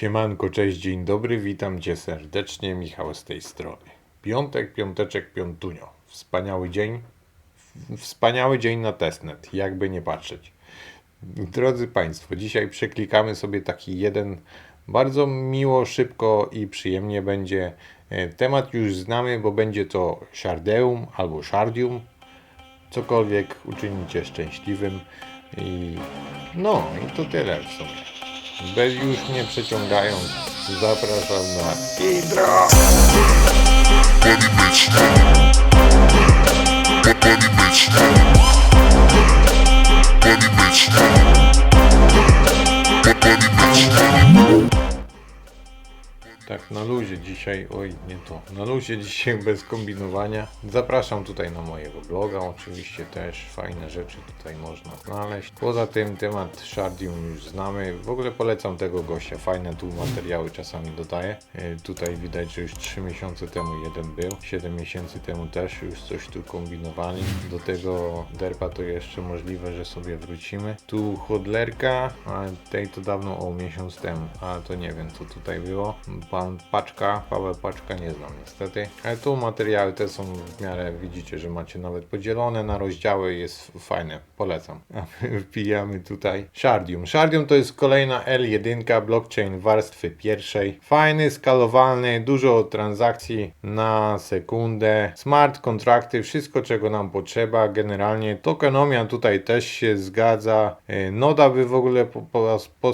Siemanko, cześć, dzień dobry, witam cię serdecznie, Michał z tej strony. Piątek, piąteczek, piątunio. Wspaniały dzień, wspaniały dzień na testnet, jakby nie patrzeć. Drodzy Państwo, dzisiaj przeklikamy sobie taki jeden bardzo miło, szybko i przyjemnie będzie. E, Temat już znamy, bo będzie to Shardeum albo Shardium. Cokolwiek uczynicie szczęśliwym. I no, i to tyle w sumie. Bez już nie przeciągając, zapraszam na intro! Money bitch. Tak, na luzie dzisiaj, oj nie to, na luzie dzisiaj bez kombinowania. Zapraszam tutaj na mojego bloga, oczywiście też fajne rzeczy tutaj można znaleźć. Poza tym temat Shardium już znamy, w ogóle polecam tego gościa, fajne tu materiały czasami dodaje. E, Tutaj widać, że już 3 miesiące temu jeden był, 7 miesięcy temu też już coś tu kombinowali. Do tego derpa to jeszcze możliwe, że sobie wrócimy. Tu hodlerka, a tej to dawno o miesiąc temu, a to nie wiem co tutaj było. Paczka, Paweł Paczka nie znam niestety. Ale tu materiały te są w miarę, widzicie, że macie nawet podzielone na rozdziały, jest fajne, polecam. A my wpijamy tutaj Shardium. Shardium to jest kolejna L1 blockchain warstwy pierwszej. Fajny, skalowalny, dużo transakcji na sekundę, smart kontrakty, wszystko czego nam potrzeba. Generalnie tokenomia tutaj też się zgadza. E, Noda by w ogóle po, po,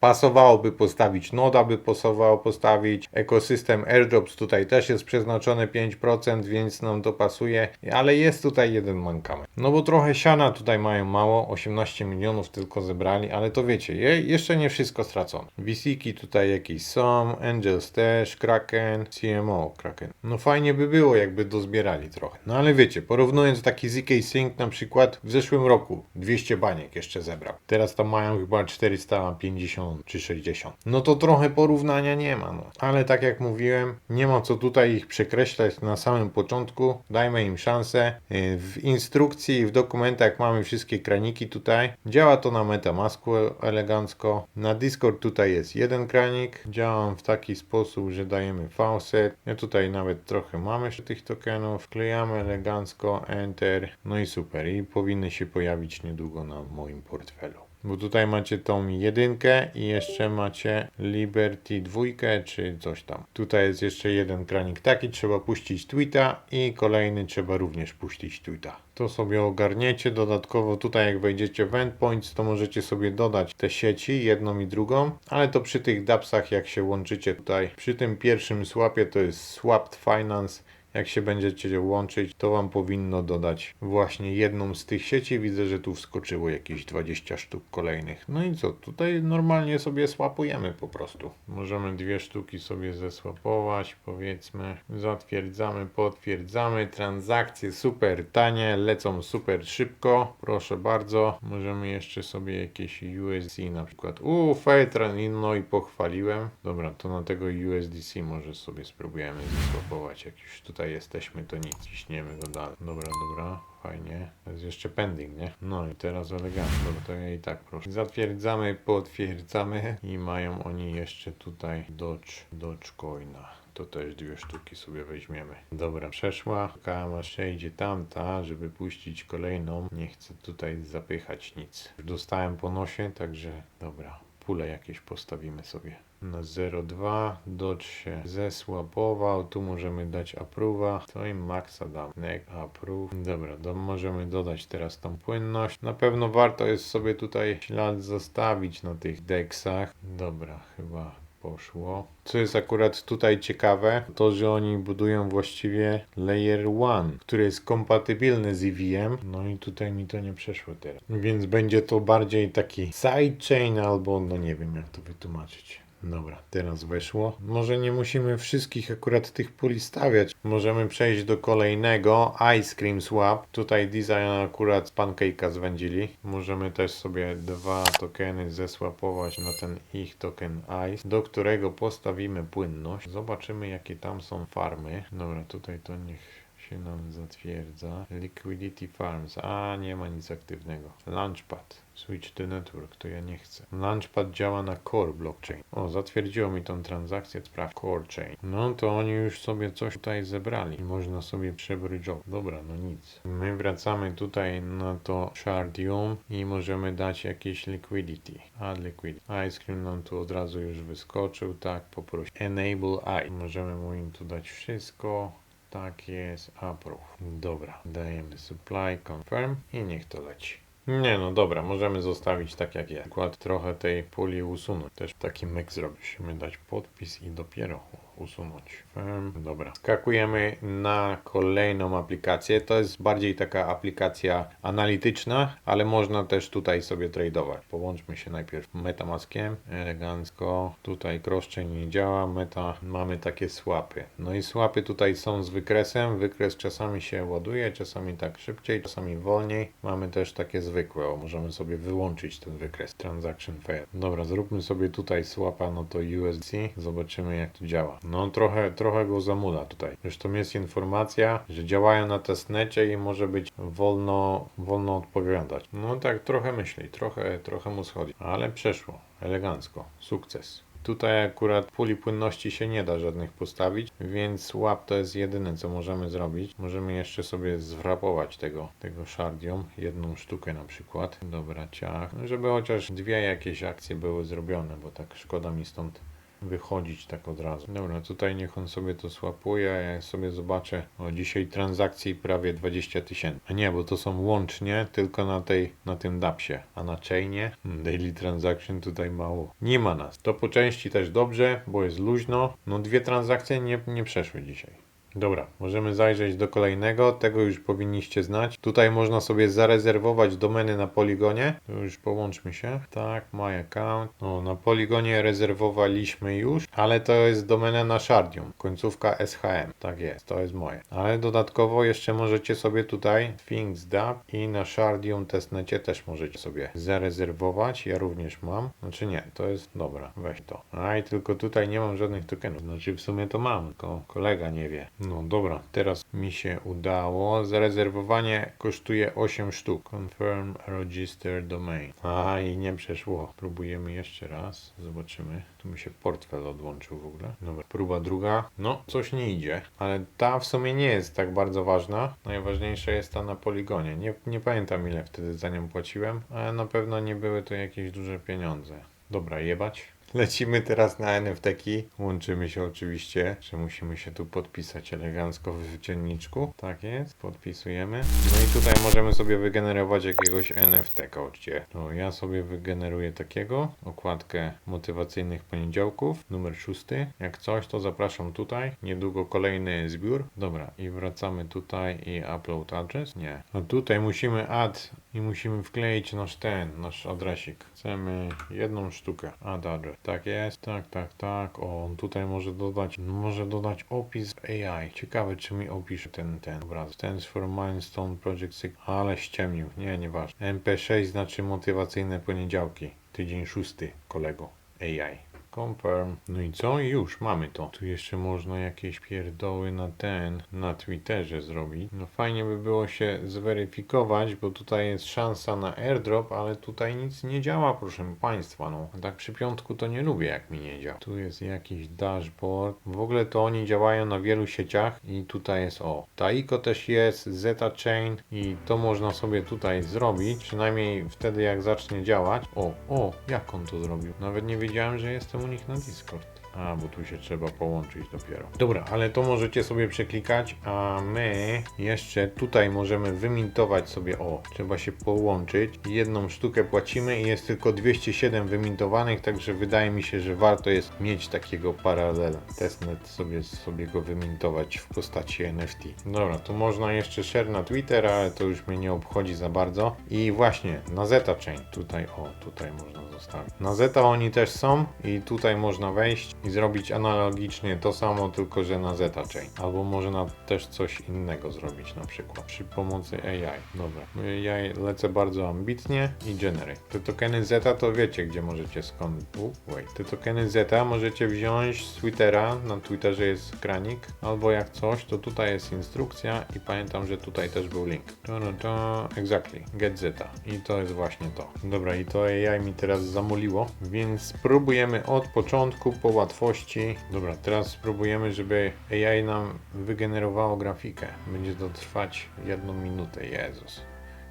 pasowałoby postawić, noda by pasowało postawić. Ekosystem airdrops tutaj też jest przeznaczone 5%, więc nam to pasuje, ale jest tutaj jeden mankament. No bo trochę siana tutaj mają mało, 18 milionów tylko zebrali, ale to wiecie, je, jeszcze nie wszystko stracone. VC-ki tutaj jakieś są, Angels też, Kraken, CMO Kraken. No fajnie by było, jakby dozbierali trochę. No ale wiecie, porównując taki ZK Sync na przykład w zeszłym roku 200 baniek jeszcze zebrał. Teraz tam mają chyba 450 czy 60. No to trochę porównania nie ma, no. Ale tak jak mówiłem, nie ma co tutaj ich przekreślać na samym początku. Dajmy im szansę. Yy, W instrukcji, w dokumentach mamy wszystkie kraniki tutaj. Działa to na Metamasku elegancko. Na Discord tutaj jest jeden kranik. Działam w taki sposób, że dajemy faucet. Ja tutaj nawet trochę mamy tych tokenów. Wklejamy elegancko, enter. No i super. I powinny się pojawić niedługo na moim portfelu. Bo tutaj macie tą jedynkę i jeszcze macie Liberty dwójkę czy coś tam. Tutaj jest jeszcze jeden kranik taki, trzeba puścić tweeta i kolejny trzeba również puścić tweeta. To sobie ogarniecie. Dodatkowo tutaj jak wejdziecie w endpoints, to możecie sobie dodać te sieci, jedną i drugą, ale to przy tych dapsach jak się łączycie tutaj, przy tym pierwszym swapie to jest swapped finance, jak się będziecie łączyć, to Wam powinno dodać właśnie jedną z tych sieci. Widzę, że tu wskoczyło jakieś 20 sztuk kolejnych. No i co, tutaj normalnie sobie swapujemy po prostu. Możemy dwie sztuki sobie zeswapować, powiedzmy. Zatwierdzamy, potwierdzamy. Transakcje super tanie, lecą super szybko. Proszę bardzo. Możemy jeszcze sobie jakieś USD na przykład. Uuu, Fetran, no i pochwaliłem. Dobra, to na tego USDC może sobie spróbujemy zeswapować. Jak już tutaj jesteśmy, to nic. Ciśniemy go dalej. Dobra, dobra. Fajnie. To jest jeszcze pending, nie? No i teraz elegancko. To ja i tak proszę. Zatwierdzamy, potwierdzamy i mają oni jeszcze tutaj Dodge, Dogecoina. To też dwie sztuki sobie weźmiemy. Dobra, przeszła. Aż przejdzie tamta, żeby puścić kolejną. Nie chcę tutaj zapychać nic. Już dostałem po nosie, także dobra. Pule jakieś postawimy sobie na 0,2 Dodge się zesłapował, tu możemy dać approve'a, to im maxa dam, neck approve, dobra, do, możemy dodać teraz tą płynność, na pewno warto jest sobie tutaj ślad zostawić na tych deksach, dobra, chyba poszło. Co jest akurat tutaj ciekawe, to że oni budują właściwie Layer 1, który jest kompatybilny z EVM. No i tutaj mi to nie przeszło teraz. Więc będzie to bardziej taki sidechain albo no nie wiem jak to wytłumaczyć. Dobra, teraz weszło. Może nie musimy wszystkich akurat tych puli stawiać. Możemy przejść do kolejnego Ice Cream Swap. Tutaj design akurat Pancake'a zwędzili. Możemy też sobie dwa tokeny zeswapować na ten ich token Ice, do którego postawimy płynność. Zobaczymy jakie tam są farmy. Dobra, tutaj to niech się nam zatwierdza. Liquidity Farms. A, nie ma nic aktywnego. Launchpad. Switch to network, to ja nie chcę. Launchpad działa na Core blockchain. O, zatwierdziło mi tą transakcję, sprawdź Core chain. No to oni już sobie coś tutaj zebrali. Można sobie przebridge'ować. Dobra, no nic. My wracamy tutaj na to Shardium i możemy dać jakieś liquidity. Add liquidity. Ice cream nam tu od razu już wyskoczył, tak, poproś. Enable I. Możemy mu im tu dać wszystko. Tak jest, approve. Dobra, dajemy supply, confirm i niech to leci. Nie no dobra, możemy zostawić tak jak jest. Przykład trochę tej puli usunąć. Też taki myk zrobić. Musimy dać podpis i dopiero usunąć. Firm. Dobra. Skakujemy na kolejną aplikację. To jest bardziej taka aplikacja analityczna, ale można też tutaj sobie tradeować. Połączmy się najpierw Metamaskiem. Elegancko. Tutaj crosschain nie działa. Meta mamy takie swapy. No i swapy tutaj są z wykresem. Wykres czasami się ładuje, czasami tak szybciej, czasami wolniej. Mamy też takie zwykłe. O, możemy sobie wyłączyć ten wykres. Transaction fail. Dobra, zróbmy sobie tutaj swapa, no to USDC. Zobaczymy jak to działa. No trochę, trochę go zamula tutaj. Zresztą jest informacja, że działają na testnecie i może być wolno, wolno odpowiadać. No tak trochę myśli, trochę, trochę mu schodzi. Ale przeszło. Elegancko. Sukces. Tutaj akurat puli płynności się nie da żadnych postawić, więc łap to jest jedyne co możemy zrobić. Możemy jeszcze sobie zwrapować tego, tego shardium, jedną sztukę na przykład. Dobra, ciach. Żeby chociaż dwie jakieś akcje były zrobione, bo tak szkoda mi stąd wychodzić tak od razu. Dobra, tutaj niech on sobie to słapuje, ja sobie zobaczę. O, dzisiaj transakcji prawie 20 tysięcy. A nie, bo to są łącznie tylko na tej, na tym dapsie, a na chainie hmm, daily transaction tutaj mało. Nie ma nas. To po części też dobrze, bo jest luźno. No dwie transakcje nie, nie przeszły dzisiaj. Dobra, możemy zajrzeć do kolejnego, tego już powinniście znać. Tutaj można sobie zarezerwować domeny na poligonie. To już połączmy się. Tak, my account. No, na poligonie rezerwowaliśmy już, ale to jest domena na Shardium. Końcówka SHM. Tak jest, to jest moje. Ale dodatkowo jeszcze możecie sobie tutaj Things Dab i na Shardium testnecie też możecie sobie zarezerwować. Ja również mam. Znaczy nie, to jest dobra, weź to. A i tylko tutaj nie mam żadnych tokenów. Znaczy w sumie to mam, tylko kolega nie wie. No dobra, teraz mi się udało. Zarezerwowanie kosztuje 8 sztuk. Confirm register domain. A i nie przeszło. Próbujemy jeszcze raz. Zobaczymy. Tu mi się portfel odłączył w ogóle. Dobra, próba druga. No, coś nie idzie, ale ta w sumie nie jest tak bardzo ważna. Najważniejsza jest ta na poligonie. Nie, nie pamiętam ile wtedy za nią płaciłem, ale na pewno nie były to jakieś duże pieniądze. Dobra, jebać. Lecimy teraz na NFT-ki. Łączymy się oczywiście, że musimy się tu podpisać elegancko w dzienniczku. Tak jest, podpisujemy. No i tutaj możemy sobie wygenerować jakiegoś NFT-ka. Oczywiście. No, ja sobie wygeneruję takiego. Okładkę motywacyjnych poniedziałków, numer szósty. Jak coś, to zapraszam tutaj. Niedługo kolejny zbiór. Dobra, i wracamy tutaj i upload address. Nie. No tutaj musimy add i musimy wkleić nasz ten, nasz adresik. Chcemy jedną sztukę. Add address. Tak jest, tak, tak, tak. O, on tutaj może dodać, może dodać opis AI. Ciekawe, czy mi opisze ten, ten obraz. Stands for Milestone Project Sig. Ale ściemnił. Nie, nieważne. MP6 znaczy motywacyjne poniedziałki. Tydzień szósty, kolego. AI. Confirm. No i co? Już mamy to. Tu jeszcze można jakieś pierdoły na ten, na Twitterze zrobić. No fajnie by było się zweryfikować, bo tutaj jest szansa na airdrop, ale tutaj nic nie działa, proszę Państwa. No tak przy piątku to nie lubię, jak mi nie działa. Tu jest jakiś dashboard. W ogóle to oni działają na wielu sieciach i tutaj jest o. Taiko też jest, Zeta Chain i to można sobie tutaj zrobić, przynajmniej wtedy jak zacznie działać. O, o, jak on to zrobił? Nawet nie wiedziałem, że jestem u nich na Discord. A, bo tu się trzeba połączyć dopiero. Dobra, ale to możecie sobie przeklikać, a my jeszcze tutaj możemy wymintować sobie, o, trzeba się połączyć. Jedną sztukę płacimy i jest tylko 207 wymintowanych, także wydaje mi się, że warto jest mieć takiego paralela. Testnet sobie, sobie go wymintować w postaci NFT. Dobra, to można jeszcze share na Twitter, ale to już mnie nie obchodzi za bardzo. I właśnie, na Zeta Chain, tutaj, o, tutaj można zostawić. Na Zeta oni też są i tutaj można wejść i zrobić analogicznie to samo, tylko że na Zeta Chain. Albo może na też coś innego zrobić. na przykład przy pomocy AI. Dobra, ja lecę bardzo ambitnie i generate. Te tokeny Zeta to wiecie, gdzie możecie skąd. U, wait. Te tokeny Zeta możecie wziąć z Twittera, na Twitterze jest kranik, albo jak coś, to tutaj jest instrukcja i pamiętam, że tutaj też był link. To, no to, exactly, get Zeta. I to jest właśnie to. Dobra, i to AI mi teraz zamuliło, więc spróbujemy od początku po łatwości. Dobra, teraz spróbujemy, żeby AI nam wygenerowało grafikę. Będzie to trwać jedną minutę, Jezus.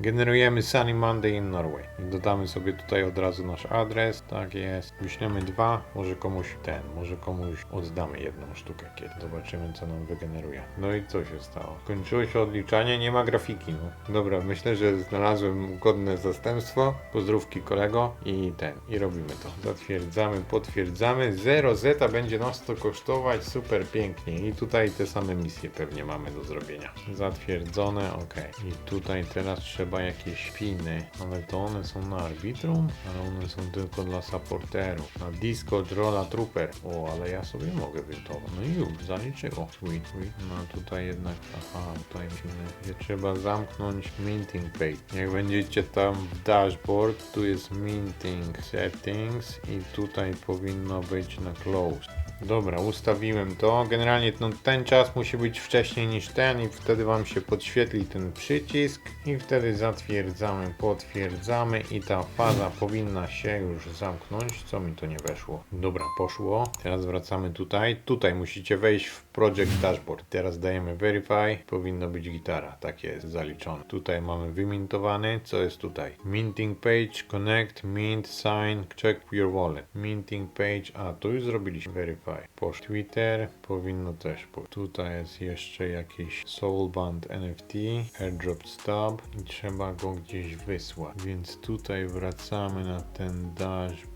Generujemy Sunny Monday in Norway. I dodamy sobie tutaj od razu nasz adres. Tak jest. Wyślemy dwa. Może komuś ten, może komuś oddamy jedną sztukę kiedy. Zobaczymy co nam wygeneruje. No i co się stało? Kończyło się odliczanie, nie ma grafiki. No. Dobra, myślę, że znalazłem godne zastępstwo. Pozdrówki kolego i ten. I robimy to. Zatwierdzamy, potwierdzamy. 0 zeta będzie nas to kosztować super pięknie. I tutaj te same misje pewnie mamy do zrobienia. Zatwierdzone, ok. I tutaj teraz trzeba jakieś piny, ale to one są na arbitrum, ale one są tylko dla supporterów. Na Discord Rolla Trooper. O, ale ja sobie mogę wyntować. No i już, zaliczyło. Sweet, sweet. No tutaj jednak, aha, tutaj musimy, gdzie trzeba zamknąć minting page. Jak będziecie tam w dashboard, tu jest minting settings i tutaj powinno być na close. Dobra, ustawiłem to. Generalnie no, ten czas musi być wcześniej niż ten i wtedy Wam się podświetli ten przycisk i wtedy zatwierdzamy, potwierdzamy i ta faza powinna się już zamknąć. Co mi to nie weszło? Dobra, poszło. Teraz wracamy tutaj. Tutaj musicie wejść w Project Dashboard. Teraz dajemy Verify. Powinno być gitara. Tak jest, zaliczone. Tutaj mamy wymintowany. Co jest tutaj? Minting Page, Connect, Mint, Sign, Check Your Wallet. Minting Page, a to już zrobiliśmy. Verify. Posz Twitter, powinno też po. Tutaj jest jeszcze jakiś Soulband NFT, Airdrop Stub i trzeba go gdzieś wysłać. Więc tutaj wracamy na ten dashboard.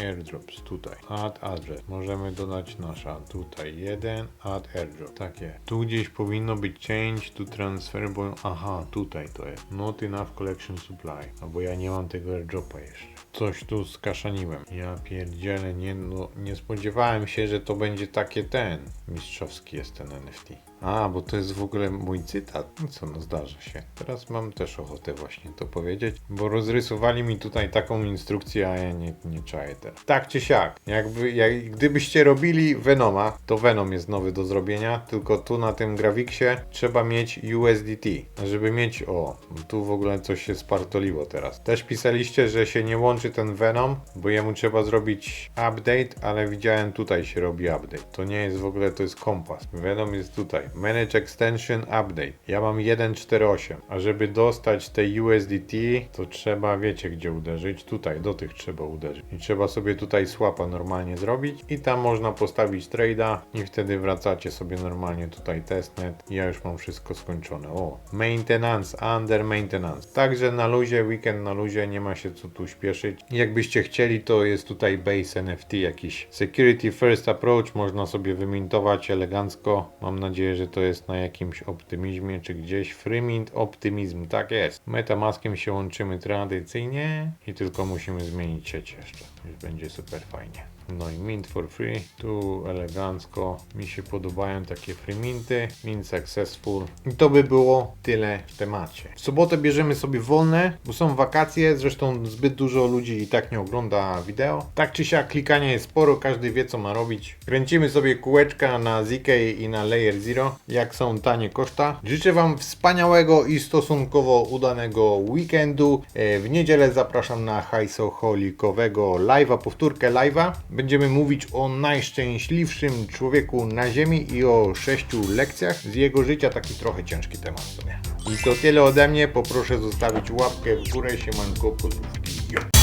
Airdrops tutaj. Add address. Możemy dodać nasza. Tutaj jeden. Add airdrop. Takie. Tu gdzieś powinno być change to transfer, bo aha, tutaj to jest. Not enough collection supply. Albo ja nie mam tego airdropa jeszcze. Coś tu skaszaniłem. Ja pierdzielę, nie, no, nie spodziewałem się, że to będzie takie ten. Mistrzowski jest ten NFT. A, bo to jest w ogóle mój cytat. No co, no zdarza się. Teraz mam też ochotę właśnie to powiedzieć, bo rozrysowali mi tutaj taką instrukcję, a ja nie, nie czaję teraz. Tak czy siak, jakby, jak, gdybyście robili Venoma, to Venom jest nowy do zrobienia, tylko tu na tym grafiksie trzeba mieć USDT. Żeby mieć, o, tu w ogóle coś się spartoliło teraz. Też pisaliście, że się nie łączy ten Venom, bo jemu trzeba zrobić update, ale widziałem tutaj się robi update. To nie jest w ogóle, to jest kompas. Venom jest tutaj. Manage Extension Update. Ja mam 1.4.8, a żeby dostać te USDT, to trzeba, wiecie gdzie uderzyć. Tutaj, do tych trzeba uderzyć. I trzeba sobie tutaj swapa normalnie zrobić i tam można postawić trade'a i wtedy wracacie sobie normalnie tutaj testnet. Ja już mam wszystko skończone. O, maintenance, under maintenance. Także na luzie, weekend na luzie, nie ma się co tu śpieszyć. Jakbyście chcieli, to jest tutaj base NFT jakiś. Security first approach można sobie wymintować elegancko. Mam nadzieję, że to jest na jakimś optymizmie czy gdzieś. Freemint optymizm, tak jest. Metamaskiem się łączymy tradycyjnie i tylko musimy zmienić sieć jeszcze. Już będzie super fajnie. No i mint for free, tu elegancko, mi się podobają takie free minty, mint successful. I to by było tyle w temacie. W sobotę bierzemy sobie wolne, bo są wakacje, zresztą zbyt dużo ludzi i tak nie ogląda wideo. Tak czy siak klikania jest sporo, każdy wie co ma robić. Kręcimy sobie kółeczka na ZK i na Layer Zero, jak są tanie koszta. Życzę Wam wspaniałego i stosunkowo udanego weekendu. E, W niedzielę zapraszam na hajsoholikowego live'a, powtórkę live'a. Będziemy mówić o najszczęśliwszym człowieku na ziemi i o sześciu lekcjach z jego życia. Taki trochę ciężki temat sobie. I to tyle ode mnie. Poproszę zostawić łapkę w górę. Siemanko, pozdrówki.